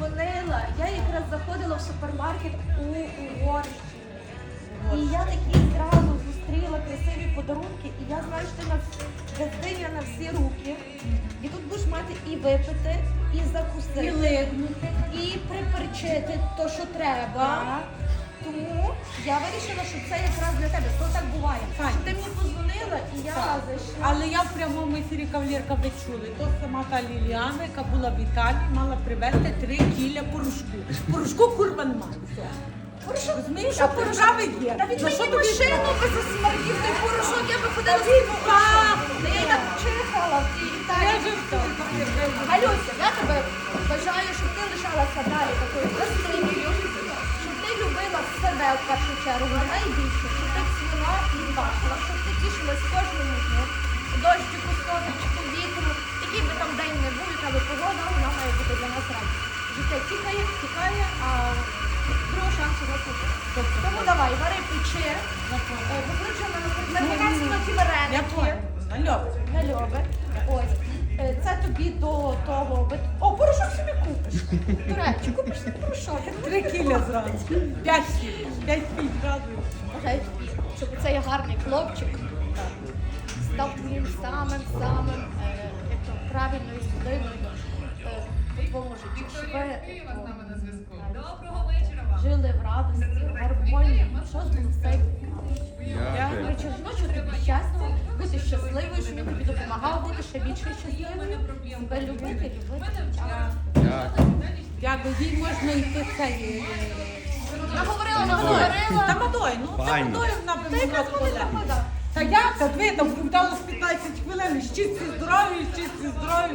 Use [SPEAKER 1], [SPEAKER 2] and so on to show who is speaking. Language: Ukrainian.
[SPEAKER 1] дзвонила. Я якраз заходила в супермаркет у Угорщині. І я такі зразу зустріла красиві подарунки, і я знаю, що ти на гостиня на всі руки. І тут будеш мати і випити, і закусити,
[SPEAKER 2] І лигнути.
[SPEAKER 1] і приперчити то, що треба.
[SPEAKER 2] Так.
[SPEAKER 1] Тому я вирішила, що це якраз для тебе. То так буває. Що ти мені
[SPEAKER 2] прямому ефірі кавалерка ви чули. То сама та Ліліана, яка була в Італії, мала привезти три кіля порошку. Порошку курва немає. Все.
[SPEAKER 1] Порошок,
[SPEAKER 2] Розумієш,
[SPEAKER 1] що порошок?
[SPEAKER 2] є.
[SPEAKER 1] Та від
[SPEAKER 2] Ну, що
[SPEAKER 1] мені
[SPEAKER 2] тобі
[SPEAKER 1] машину без смердів, той порошок, я би ходила з
[SPEAKER 2] він
[SPEAKER 1] тим порошком. Та Я так чихала в тій Італії. Галюся, я тебе бажаю, щоб ти лишалася далі такою красивою, щоб ти любила себе в першу чергу, найбільше, щоб ти цвіла і бачила, щоб ти тішилась там день не би погода, вона має бути для нас радість. Життя тікає, тікає, а другого шансу не буде. Тому давай, вари печи, е, на кінець на ті вареники.
[SPEAKER 2] поняла. Нальов.
[SPEAKER 1] Ось. Е, Це тобі до того. О, порошок собі купиш. До речі, купиш собі порошок.
[SPEAKER 2] Три кіля зразу. П'ять кіль. П'ять кіль зразу.
[SPEAKER 1] Бажаю тобі, щоб цей гарний хлопчик став твоїм самим правильною людиною у твоєму житті. Е,
[SPEAKER 3] Доброго вечора вам.
[SPEAKER 1] жили в радості, в гармонії, що було все. Ночі тобі щастя, бути щасливою, щоб він тобі допомагав бути ще більше щасливою, себе любити, любити. Дякую.
[SPEAKER 2] Дякую, їй можна йти цей.
[SPEAKER 1] Наговорила,
[SPEAKER 2] Та
[SPEAKER 1] наговорила.
[SPEAKER 2] ну це мадою вона сказати.
[SPEAKER 1] нагода.
[SPEAKER 2] Та як? Та ви там вдалося 15 хвилин, щасті здоров'я, щасті